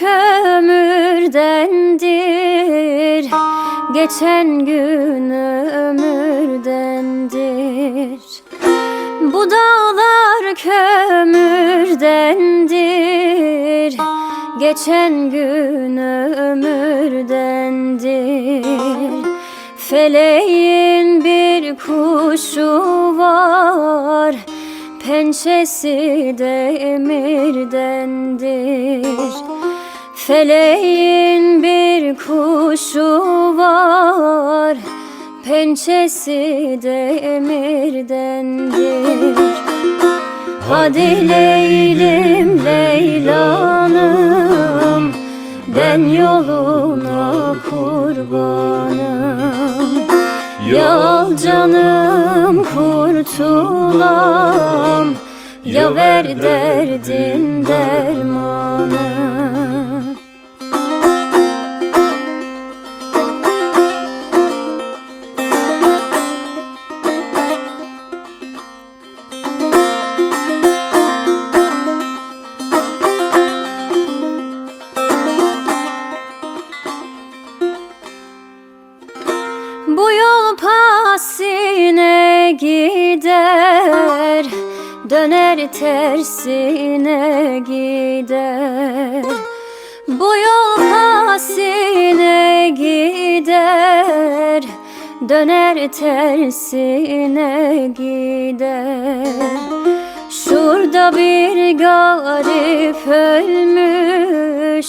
kömürdendir. Geçen gün ömürdendir. Bu dağlar kömürdendir. Geçen gün ömürdendir. Feleğin bir kuşu var. Pençesi de emirdendir Feleğin bir kuşu var Pençesi demirdendir Hadi Leylim Leylanım Ben yoluna kurbanım. Ya al canım kurtulam Ya ver derdin dermanı tersine gider. Bu yol pasine gider. Döner tersine gider. Şurada bir garip ölmüş.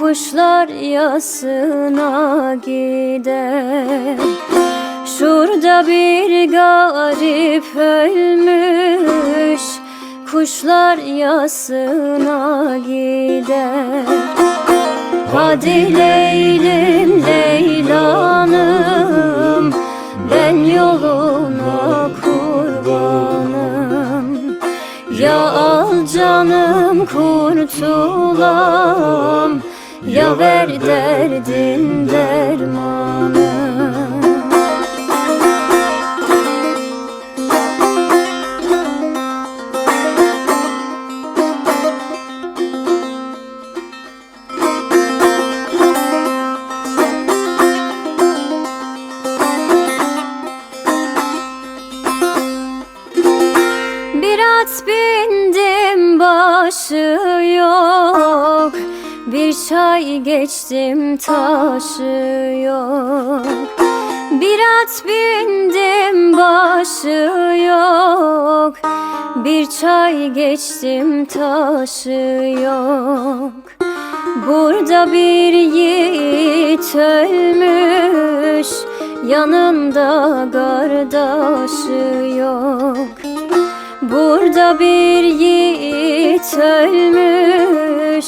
Kuşlar yasına gider. Şurada bir garip ölmüş Kuşlar yasına gider. Hadi Leylim Leylanım Ben yoluna kurbanım. Ya al canım kurtulam Ya ver derdin dermanı geçtim taşı yok. Bir at bindim başı yok. Bir çay geçtim taşı yok. Burada bir yiğit ölmüş Yanında kardeşi yok. Burada bir yiğit ölmüş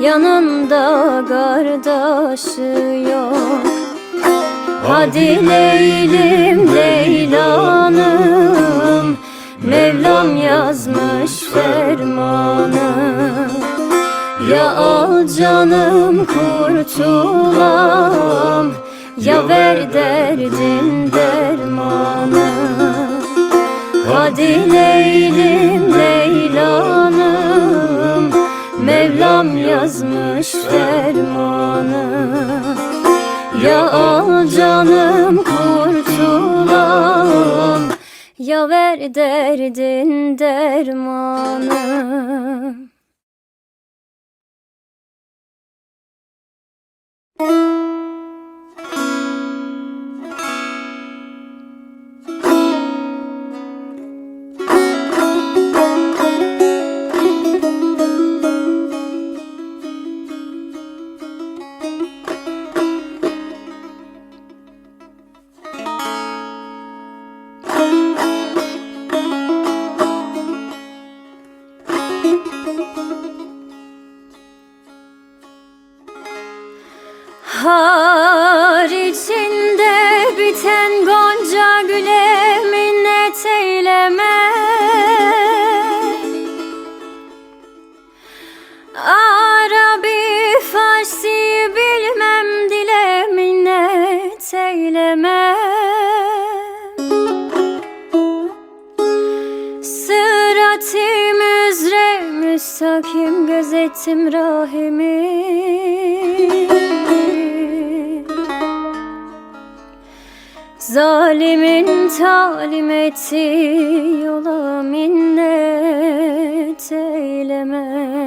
Yanında kardeşi yok. Hadi Leylim Leylanım Mevlam yazmış fermanı. Ya al canım kurtulam Ya ver derdin dermanı. Hadi Leylim Mevlam yazmış fermanı. Ya al canım kurtulam Ya ver derdin dermanı Arabi Farsi bilmem dile minnet eyleme Sırat-ı müzre müstakim gözettim rahimi Zalimin talim ettiği yola minnet eylemem.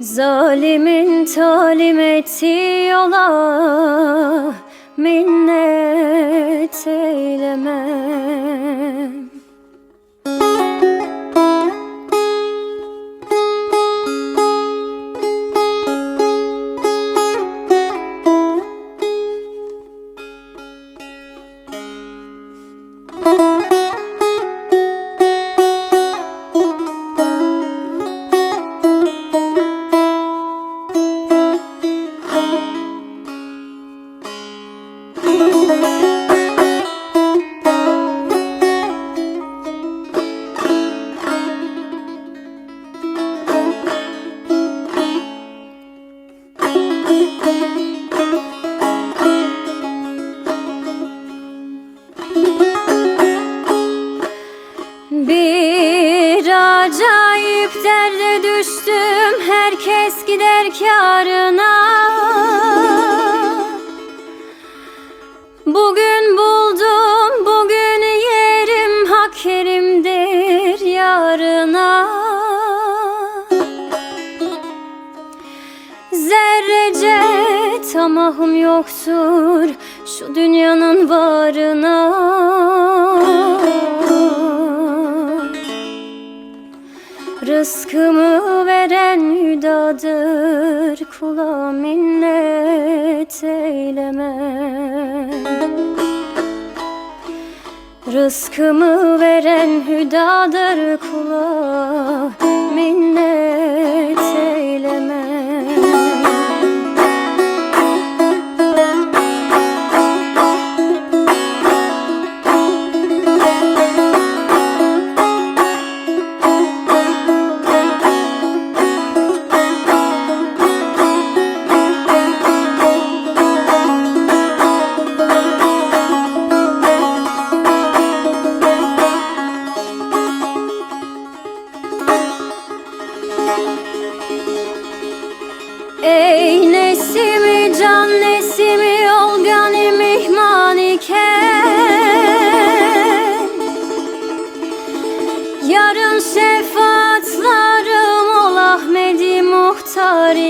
Zalimin talim ettiği yola minnet eylemem Bir acayip derde düştüm Herkes gider kârına. Bugün buldum bugün yerim Hak yerimdir yarına. Zerrece tamahım yoktur Şu dünyanın varına Rızkımı veren hüdadır Kula minnet eylemem Rızkımı veren hüdadır Kula minnet eylemem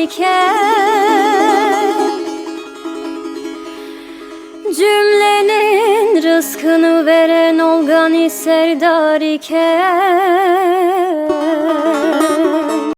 iken Cümlenin rızkını veren olgani serdar iken